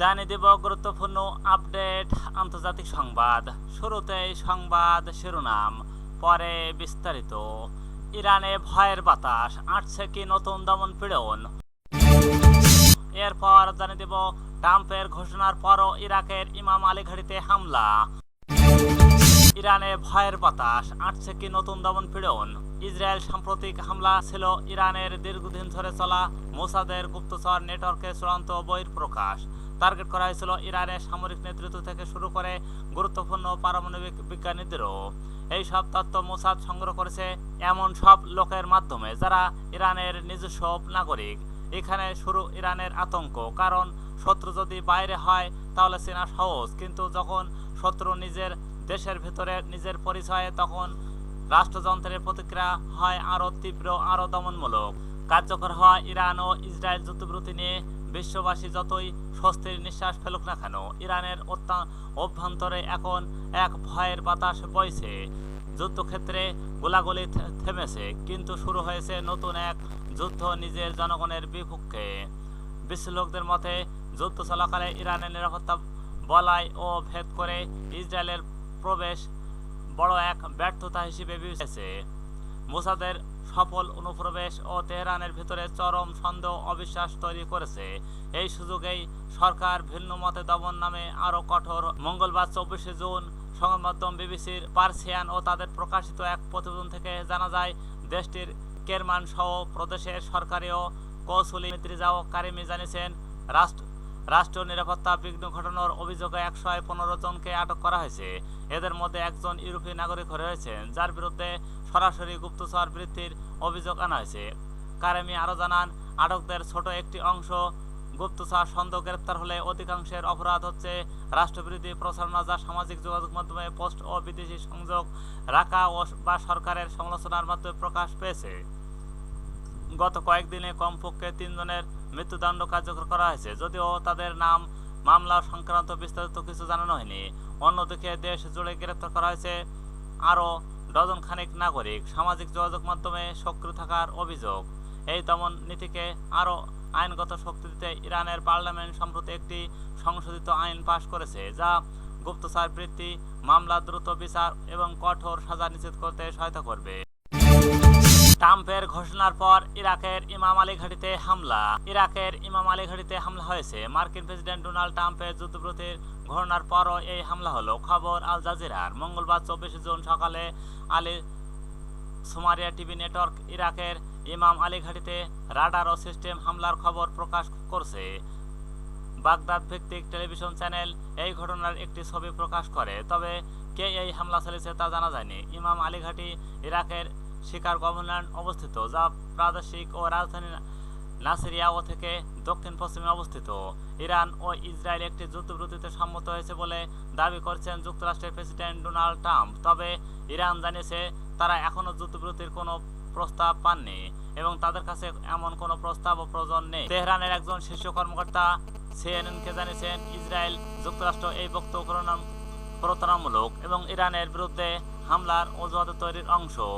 জানিয়ে দেব গুরুত্বপূর্ণ আপডেট আন্তর্জাতিক সংবাদ। শুরুতেই সংবাদ শিরোনাম, পরে বিস্তারিত। ইরানে ভয়ের বাতাস আটছে কি নতুন দমন পীড়ন? এরপর জানিয়ে দেব ট্রাম্পের ঘোষণার পরও ইরাকের ইমাম আলী ঘাটিতে হামলা। ইরানে ভয়ের বাতাস আটছে কি নতুন দমন পীড়ন? ইসরায়েল সাম্প্রতিক হামলা ছিল ইরানের দীর্ঘদিন ধরে চলা মোসাদের গুপ্তচর নেটওয়ার্কের চূড়ান্ত বহির প্রকাশ টার্গেট করা হয়েছিল ইরানের সামরিক নেতৃত্ব থেকে শুরু করে গুরুত্বপূর্ণ পারমাণবিক বিজ্ঞানীদেরও। এই সব তথ্য মোসাদ সংগ্রহ করেছে এমন সব লোকের মাধ্যমে যারা ইরানের নিজস্ব নাগরিক। এখানে শুরু ইরানের আতঙ্ক, কারণ শত্রু যদি বাইরে হয় তাহলে চেনা সহজ, কিন্তু যখন শত্রু নিজের দেশের ভেতরে নিজের পরিচয়ে, তখন রাষ্ট্রযন্ত্রের প্রতিক্রিয়া হয় আরও তীব্র, আরও দমনমূলক। কার্যকর হয় ইরান ও ইসরায়েল যুদ্ধবিরতি নিয়ে বিশ্ববাসী যতই স্বস্তির নিঃশ্বাস ফেলুক না কেন, ইরানের অভ্যন্তরে এখন এক ভয়ের বাতাস বইছে। যুদ্ধক্ষেত্রে গোলাগুলি থেমেছে, কিন্তু শুরু হয়েছে নতুন এক যুদ্ধ নিজের জনগণের বিপক্ষে। বিশ্লেষকদের মতে, যুদ্ধ চলাকালে ইরানের নিরাপত্তা বলয় ও ভেদ করে ইসরায়েলের প্রবেশ বড় এক ব্যর্থতা হিসেবে বিবেচেছে মোসাদের সফল অনুপ্রবেশ ও তেহরানের ভিতরে চরম সন্দেহ অবিশ্বাস তৈরি করেছে। এই সুযোগেই সরকার ভিন্ন মতে দমন নামে আরও কঠোর। মঙ্গলবার চব্বিশে জুন সংবাদ মাধ্যম বিবিসির পার্সিয়ান ও তাদের প্রকাশিত এক প্রতিবেদন থেকে জানা যায়, দেশটির কেরমান সহ প্রদেশের সরকারি ও কৌশলী মিত্রিজা ও কারিমি জানিয়েছেন, রাষ্ট্র রাষ্ট্রীয় নিরাপত্তা বিঘ্ন ঘটানোর অভিযোগে একশো পনেরো জনকে আটক করা হয়েছে। এদের মধ্যে একজন ইউরোপীয় নাগরিক রয়েছেন, যার বিরুদ্ধে সরাসরি গুপ্তচর বৃত্তির অভিযোগ আনা হয়েছে। কারেমি আরও জানান, আটকদের ছোট একটি অংশ গুপ্তচর সন্দেহ গ্রেপ্তার হলে অধিকাংশের অপরাধ হচ্ছে রাষ্ট্রবিরোধী প্রচারণা যা সামাজিক যোগাযোগ মাধ্যমে পোস্ট ও বিদেশি সংযোগ রাখা ও বা সরকারের সমালোচনার মাধ্যমে প্রকাশ পেয়েছে। গত কয়েকদিনে কমপক্ষে তিনজনের মৃত্যুদণ্ড কার্যকর করা হয়েছে। যদিও তাদের নাম মামলা সংক্রান্ত বিস্তারিত কিছু জানানো হয়নি। অন্যদিকে দেশ জুড়ে গ্রেপ্তার করা হয়েছে আরও ডজন খানিক নাগরিক। সামাজিক যোগাযোগ মাধ্যমে সক্রিয় থাকার অভিযোগ। এই দমন নীতিকে আরও আইনগত শক্তি দিতে ইরানের পার্লামেন্ট সম্প্রতি একটি সংশোধিত আইন পাশ করেছে, যা গুপ্তচর বৃত্তি, মামলা, দ্রুত বিচার এবং কঠোর সাজা নিশ্চিত করতে সহায়তা করবে। ট্রাম্পের ঘোষণার পর ইরাকের ইমাম আলী ঘাটিতে হামলা। ইরাকের ইমাম আলী ঘাটিতে হামলা হয়েছে। মার্কিন প্রেসিডেন্ট ডোনাল্ড ট্রাম্পের যুদ্ধবিরতির ঘোষণার পরও এই হামলা হলো। খবর আল জাজিরার। মঙ্গলবার চব্বিশে জুন সকালে আলী সোমারিয়া টিভি নেটওয়ার্ক ইরাকের ইমাম আলী ঘাটিতে রাডার ও সিস্টেম হামলার খবর প্রকাশ করছে। বাগদাদ ভিত্তিক টেলিভিশন চ্যানেল এই ঘটনার একটি ছবি প্রকাশ করে। তবে কে এই হামলা চালিয়েছে তা জানা যায়নি। ইমাম আলী ঘাটি ইরাকের শিকার গভর্নর অবস্থিত, যা প্রাদেশিক ও রাজধানী নাসিরিয়াও থেকে দক্ষিণ পশ্চিমে অবস্থিত। ইরান ও ইসরায়েল একটি যুদ্ধবিরতিতে সম্মত হয়েছে বলে দাবি করছেন যুক্তরাষ্ট্রের প্রেসিডেন্ট ডোনাল্ড ট্রাম্প। তবে ইরান জানিয়েছে, তারা এখনও যুদ্ধবিরতির কোনো প্রস্তাব পাননি এবং তাদের কাছে এমন কোনো প্রস্তাব ও প্রয়োজন নেই। তেহরানের একজন শীর্ষ কর্মকর্তা সিএনএনকে জানিয়েছেন, ইসরায়েল যুক্তরাষ্ট্র এই বক্তব্য প্রতারণামূলক এবং ইরানের বিরুদ্ধে হামলার অজুহাত তৈরির অংশ।